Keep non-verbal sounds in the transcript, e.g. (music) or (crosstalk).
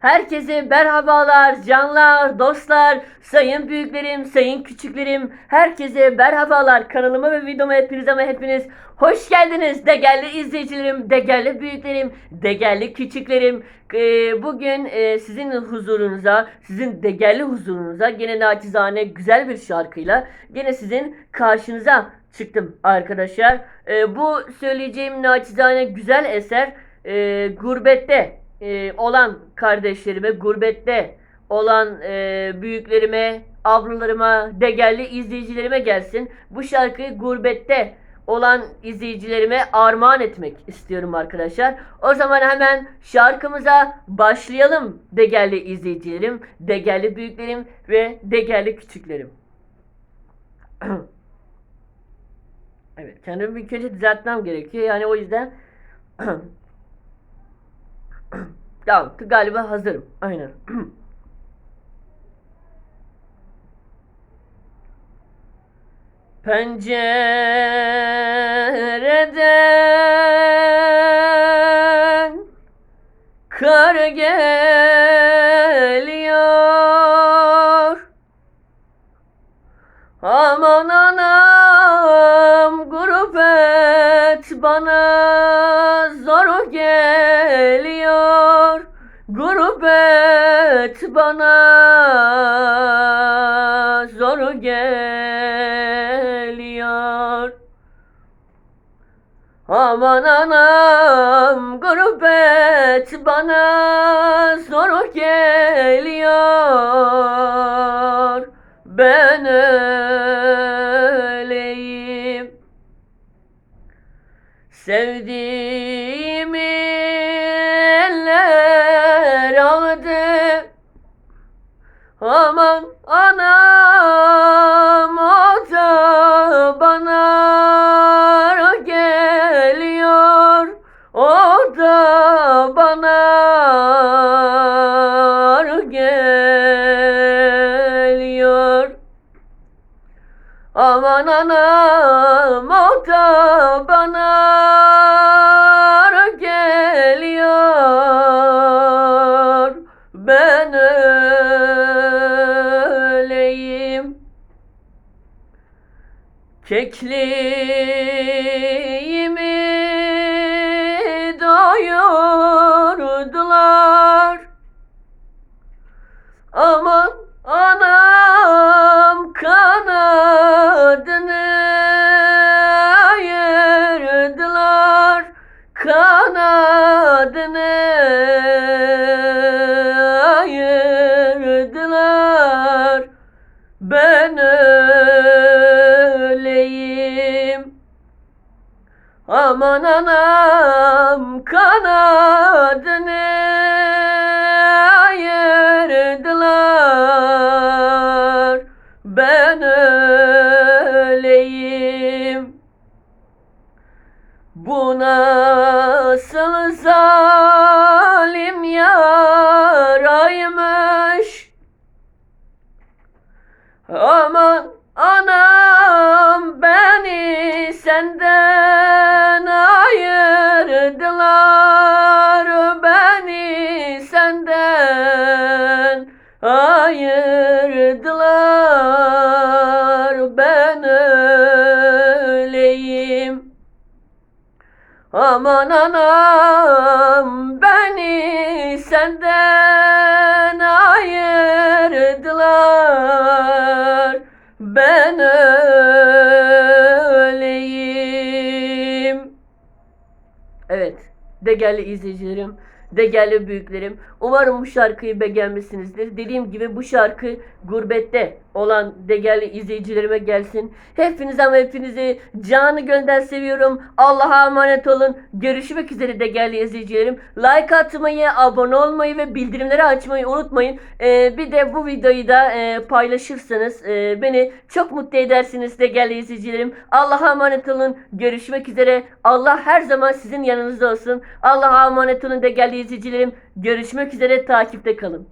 Herkese merhabalar canlar, dostlar, sayın büyüklerim, sayın küçüklerim. Herkese merhabalar. Kanalıma ve videoma hepiniz ama hepiniz hoş geldiniz. Değerli izleyicilerim, değerli büyüklerim, değerli küçüklerim. Ee, bugün e, sizin huzurunuza, sizin değerli huzurunuza gene naçizane güzel bir şarkıyla gene sizin karşınıza çıktım arkadaşlar. Ee, bu söyleyeceğim naçizane güzel eser e, gurbette e, olan kardeşlerime, gurbette olan e, büyüklerime, ablalarıma, değerli izleyicilerime gelsin. Bu şarkıyı gurbette olan izleyicilerime armağan etmek istiyorum arkadaşlar. O zaman hemen şarkımıza başlayalım değerli izleyicilerim, değerli büyüklerim ve değerli küçüklerim. (clears throat) evet, kendimi bir önce düzeltmem gerekiyor. Yani o yüzden (clears throat) Tamam galiba hazırım. Aynen. (clears throat) Pencereden kar geliyor. Aman anam gurbet bana Gurbet bana zor geliyor. Aman anam gurbet bana zor geliyor. Ben öleyim. Sevdiğimi Kekliğimi doyurdular. Aman anam kanadını ayırdılar. Kanadını ayırdılar. Ben Aman anam kanadını ayırdılar. Ben öleyim. Bu nasıl zalim yaraymış. Aman anam beni senden ayırdılar ben öleyim Aman anam beni senden ayırdılar ben öleyim. Evet, değerli izleyicilerim, değerli büyüklerim. Umarım bu şarkıyı beğenmişsinizdir. Dediğim gibi bu şarkı gurbette olan değerli izleyicilerime gelsin. Hepiniz ama hepinizi canı gönder seviyorum. Allah'a emanet olun. Görüşmek üzere değerli izleyicilerim. Like atmayı, abone olmayı ve bildirimleri açmayı unutmayın. Ee, bir de bu videoyu da e, paylaşırsanız e, beni çok mutlu edersiniz değerli izleyicilerim. Allah'a emanet olun. Görüşmek üzere. Allah her zaman sizin yanınızda olsun. Allah'a emanet olun değerli izleyicilerim. Görüşmek üzere. Takipte kalın.